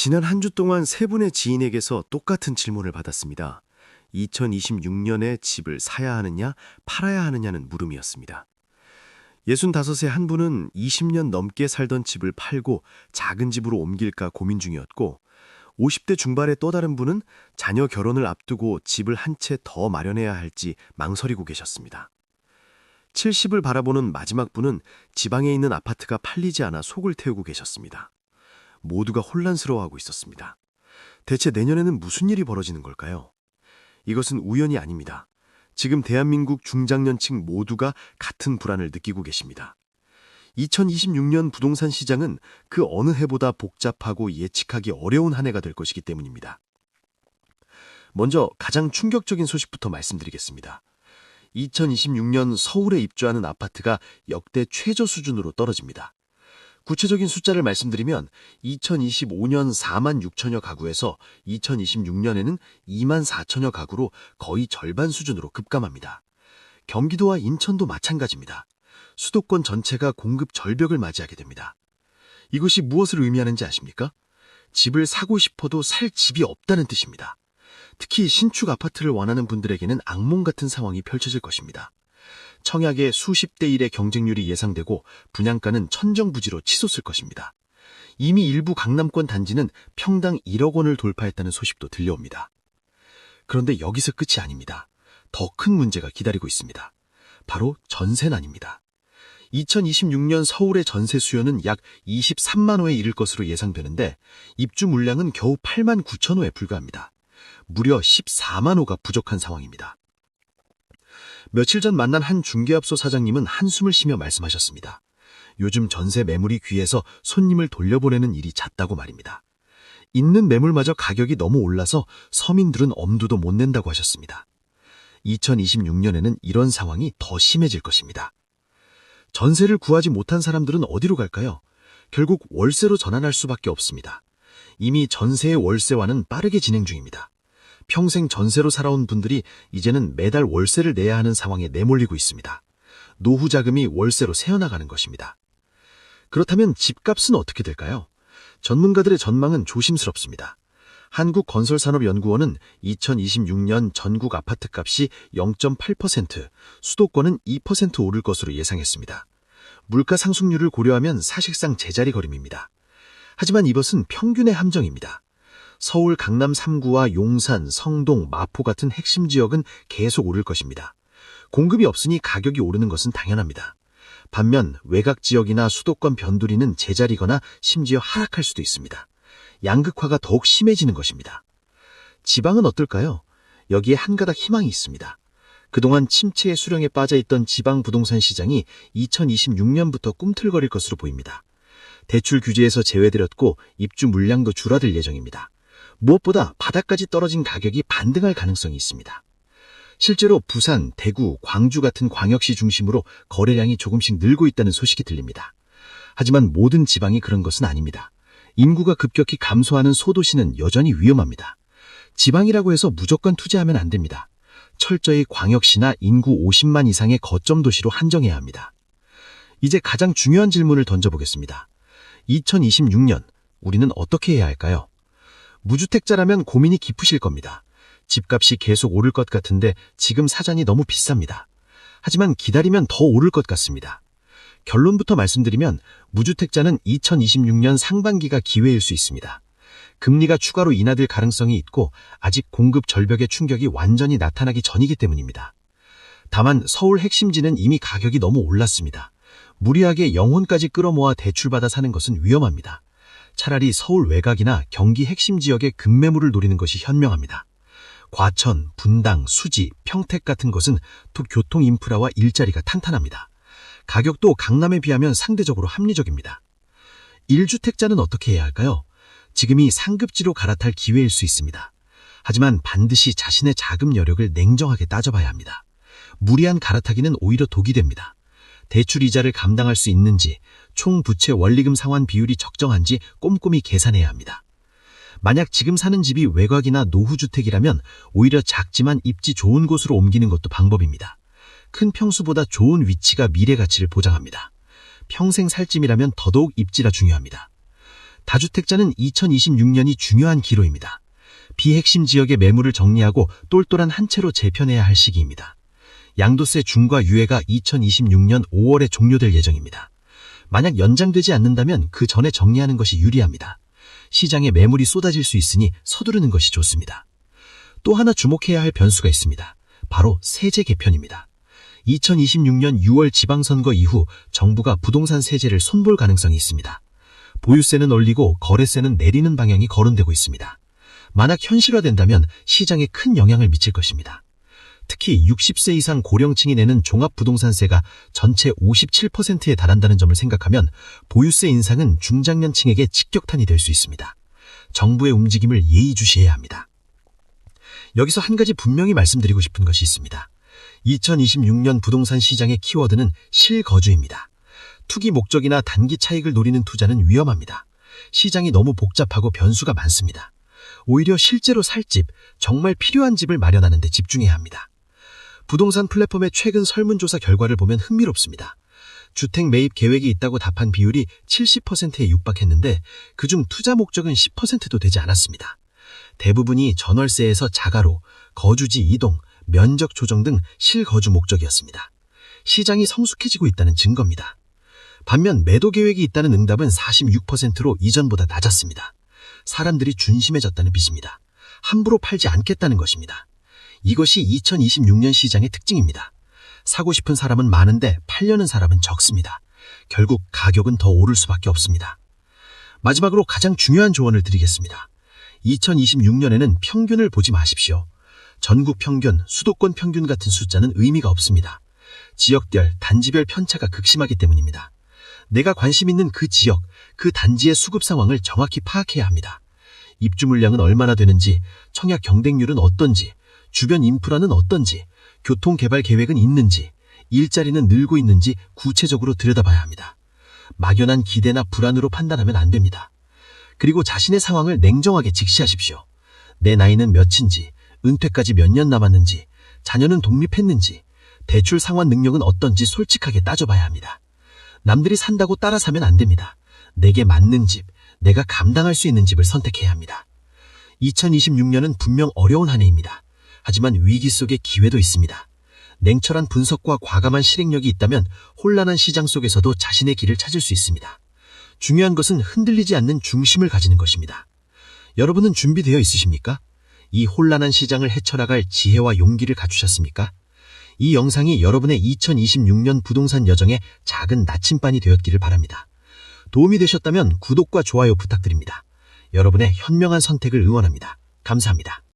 지난 한 주 동안 세 분의 지인에게서 똑같은 질문을 받았습니다. 2026년에 집을 사야 하느냐, 팔아야 하느냐는 물음이었습니다. 65세 한 분은 20년 넘게 살던 집을 팔고 작은 집으로 옮길까 고민 중이었고, 50대 중반의 또 다른 분은 자녀 결혼을 앞두고 집을 한 채 더 마련해야 할지 망설이고 계셨습니다. 70을 바라보는 마지막 분은 지방에 있는 아파트가 팔리지 않아 속을 태우고 계셨습니다. 모두가 혼란스러워하고 있었습니다. 대체 내년에는 무슨 일이 벌어지는 걸까요? 이것은 우연이 아닙니다. 지금 대한민국 중장년층 모두가 같은 불안을 느끼고 계십니다. 2026년 부동산 시장은 그 어느 해보다 복잡하고 예측하기 어려운 한 해가 될 것이기 때문입니다. 먼저 가장 충격적인 소식부터 말씀드리겠습니다. 2026년 서울에 입주하는 아파트가 역대 최저 수준으로 떨어집니다. 구체적인 숫자를 말씀드리면 2025년 4만 6천여 가구에서 2026년에는 2만 4천여 가구로 거의 절반 수준으로 급감합니다. 경기도와 인천도 마찬가지입니다. 수도권 전체가 공급 절벽을 맞이하게 됩니다. 이것이 무엇을 의미하는지 아십니까? 집을 사고 싶어도 살 집이 없다는 뜻입니다. 특히 신축 아파트를 원하는 분들에게는 악몽 같은 상황이 펼쳐질 것입니다. 청약의 수십 대 1의 경쟁률이 예상되고 분양가는 천정부지로 치솟을 것입니다. 이미 일부 강남권 단지는 평당 1억 원을 돌파했다는 소식도 들려옵니다. 그런데 여기서 끝이 아닙니다. 더 큰 문제가 기다리고 있습니다. 바로 전세난입니다. 2026년 서울의 전세 수요는 약 23만 호에 이를 것으로 예상되는데 입주 물량은 겨우 8만 9천 호에 불과합니다. 무려 14만 호가 부족한 상황입니다. 며칠 전 만난 한 중개업소 사장님은 한숨을 쉬며 말씀하셨습니다. 요즘 전세 매물이 귀해서 손님을 돌려보내는 일이 잦다고 말입니다. 있는 매물마저 가격이 너무 올라서 서민들은 엄두도 못 낸다고 하셨습니다. 2026년에는 이런 상황이 더 심해질 것입니다. 전세를 구하지 못한 사람들은 어디로 갈까요? 결국 월세로 전환할 수밖에 없습니다. 이미 전세의 월세화는 빠르게 진행 중입니다. 평생 전세로 살아온 분들이 이제는 매달 월세를 내야 하는 상황에 내몰리고 있습니다. 노후 자금이 월세로 새어나가는 것입니다. 그렇다면 집값은 어떻게 될까요? 전문가들의 전망은 조심스럽습니다. 한국건설산업연구원은 2026년 전국 아파트 값이 0.8%, 수도권은 2% 오를 것으로 예상했습니다. 물가 상승률을 고려하면 사실상 제자리 걸음입니다. 하지만 이것은 평균의 함정입니다. 서울 강남 3구와 용산, 성동, 마포 같은 핵심 지역은 계속 오를 것입니다. 공급이 없으니 가격이 오르는 것은 당연합니다. 반면 외곽 지역이나 수도권 변두리는 제자리거나 심지어 하락할 수도 있습니다. 양극화가 더욱 심해지는 것입니다. 지방은 어떨까요? 여기에 한 가닥 희망이 있습니다. 그동안 침체의 수령에 빠져있던 지방 부동산 시장이 2026년부터 꿈틀거릴 것으로 보입니다. 대출 규제에서 제외되었고 입주 물량도 줄어들 예정입니다. 무엇보다 바닥까지 떨어진 가격이 반등할 가능성이 있습니다. 실제로 부산, 대구, 광주 같은 광역시 중심으로 거래량이 조금씩 늘고 있다는 소식이 들립니다. 하지만 모든 지방이 그런 것은 아닙니다. 인구가 급격히 감소하는 소도시는 여전히 위험합니다. 지방이라고 해서 무조건 투자하면 안 됩니다. 철저히 광역시나 인구 50만 이상의 거점 도시로 한정해야 합니다. 이제 가장 중요한 질문을 던져보겠습니다. 2026년 우리는 어떻게 해야 할까요? 무주택자라면 고민이 깊으실 겁니다. 집값이 계속 오를 것 같은데 지금 사장이 너무 비쌉니다. 하지만 기다리면 더 오를 것 같습니다. 결론부터 말씀드리면 무주택자는 2026년 상반기가 기회일 수 있습니다. 금리가 추가로 인하될 가능성이 있고 아직 공급 절벽의 충격이 완전히 나타나기 전이기 때문입니다. 다만 서울 핵심지는 이미 가격이 너무 올랐습니다. 무리하게 영혼까지 끌어모아 대출받아 사는 것은 위험합니다. 차라리 서울 외곽이나 경기 핵심 지역의 급매물을 노리는 것이 현명합니다. 과천, 분당, 수지, 평택 같은 곳은 또 교통 인프라와 일자리가 탄탄합니다. 가격도 강남에 비하면 상대적으로 합리적입니다. 1주택자는 어떻게 해야 할까요? 지금이 상급지로 갈아탈 기회일 수 있습니다. 하지만 반드시 자신의 자금 여력을 냉정하게 따져봐야 합니다. 무리한 갈아타기는 오히려 독이 됩니다. 대출 이자를 감당할 수 있는지, 총 부채 원리금 상환 비율이 적정한지 꼼꼼히 계산해야 합니다. 만약 지금 사는 집이 외곽이나 노후주택이라면 오히려 작지만 입지 좋은 곳으로 옮기는 것도 방법입니다. 큰 평수보다 좋은 위치가 미래 가치를 보장합니다. 평생 살 집이라면 더더욱 입지가 중요합니다. 다주택자는 2026년이 중요한 기로입니다. 비핵심 지역의 매물을 정리하고 똘똘한 한 채로 재편해야 할 시기입니다. 양도세 중과 유예가 2026년 5월에 종료될 예정입니다. 만약 연장되지 않는다면 그 전에 정리하는 것이 유리합니다. 시장에 매물이 쏟아질 수 있으니 서두르는 것이 좋습니다. 또 하나 주목해야 할 변수가 있습니다. 바로 세제 개편입니다. 2026년 6월 지방선거 이후 정부가 부동산 세제를 손볼 가능성이 있습니다. 보유세는 올리고 거래세는 내리는 방향이 거론되고 있습니다. 만약 현실화된다면 시장에 큰 영향을 미칠 것입니다. 특히 60세 이상 고령층이 내는 종합부동산세가 전체 57%에 달한다는 점을 생각하면 보유세 인상은 중장년층에게 직격탄이 될 수 있습니다. 정부의 움직임을 예의주시해야 합니다. 여기서 한 가지 분명히 말씀드리고 싶은 것이 있습니다. 2026년 부동산 시장의 키워드는 실거주입니다. 투기 목적이나 단기 차익을 노리는 투자는 위험합니다. 시장이 너무 복잡하고 변수가 많습니다. 오히려 실제로 살 집, 정말 필요한 집을 마련하는 데 집중해야 합니다. 부동산 플랫폼의 최근 설문조사 결과를 보면 흥미롭습니다. 주택 매입 계획이 있다고 답한 비율이 70%에 육박했는데 그중 투자 목적은 10%도 되지 않았습니다. 대부분이 전월세에서 자가로, 거주지 이동, 면적 조정 등 실거주 목적이었습니다. 시장이 성숙해지고 있다는 증거입니다. 반면 매도 계획이 있다는 응답은 46%로 이전보다 낮았습니다. 사람들이 준심해졌다는 빛입니다. 함부로 팔지 않겠다는 것입니다. 이것이 2026년 시장의 특징입니다. 사고 싶은 사람은 많은데 팔려는 사람은 적습니다. 결국 가격은 더 오를 수밖에 없습니다. 마지막으로 가장 중요한 조언을 드리겠습니다. 2026년에는 평균을 보지 마십시오. 전국 평균, 수도권 평균 같은 숫자는 의미가 없습니다. 지역별, 단지별 편차가 극심하기 때문입니다. 내가 관심 있는 그 지역, 그 단지의 수급 상황을 정확히 파악해야 합니다. 입주 물량은 얼마나 되는지, 청약 경쟁률은 어떤지, 주변 인프라는 어떤지, 교통 개발 계획은 있는지, 일자리는 늘고 있는지 구체적으로 들여다봐야 합니다. 막연한 기대나 불안으로 판단하면 안 됩니다. 그리고 자신의 상황을 냉정하게 직시하십시오. 내 나이는 몇인지, 은퇴까지 몇 년 남았는지, 자녀는 독립했는지, 대출 상환 능력은 어떤지 솔직하게 따져봐야 합니다. 남들이 산다고 따라 사면 안 됩니다. 내게 맞는 집, 내가 감당할 수 있는 집을 선택해야 합니다. 2026년은 분명 어려운 한 해입니다. 하지만 위기 속에 기회도 있습니다. 냉철한 분석과 과감한 실행력이 있다면 혼란한 시장 속에서도 자신의 길을 찾을 수 있습니다. 중요한 것은 흔들리지 않는 중심을 가지는 것입니다. 여러분은 준비되어 있으십니까? 이 혼란한 시장을 헤쳐나갈 지혜와 용기를 갖추셨습니까? 이 영상이 여러분의 2026년 부동산 여정에 작은 나침반이 되었기를 바랍니다. 도움이 되셨다면 구독과 좋아요 부탁드립니다. 여러분의 현명한 선택을 응원합니다. 감사합니다.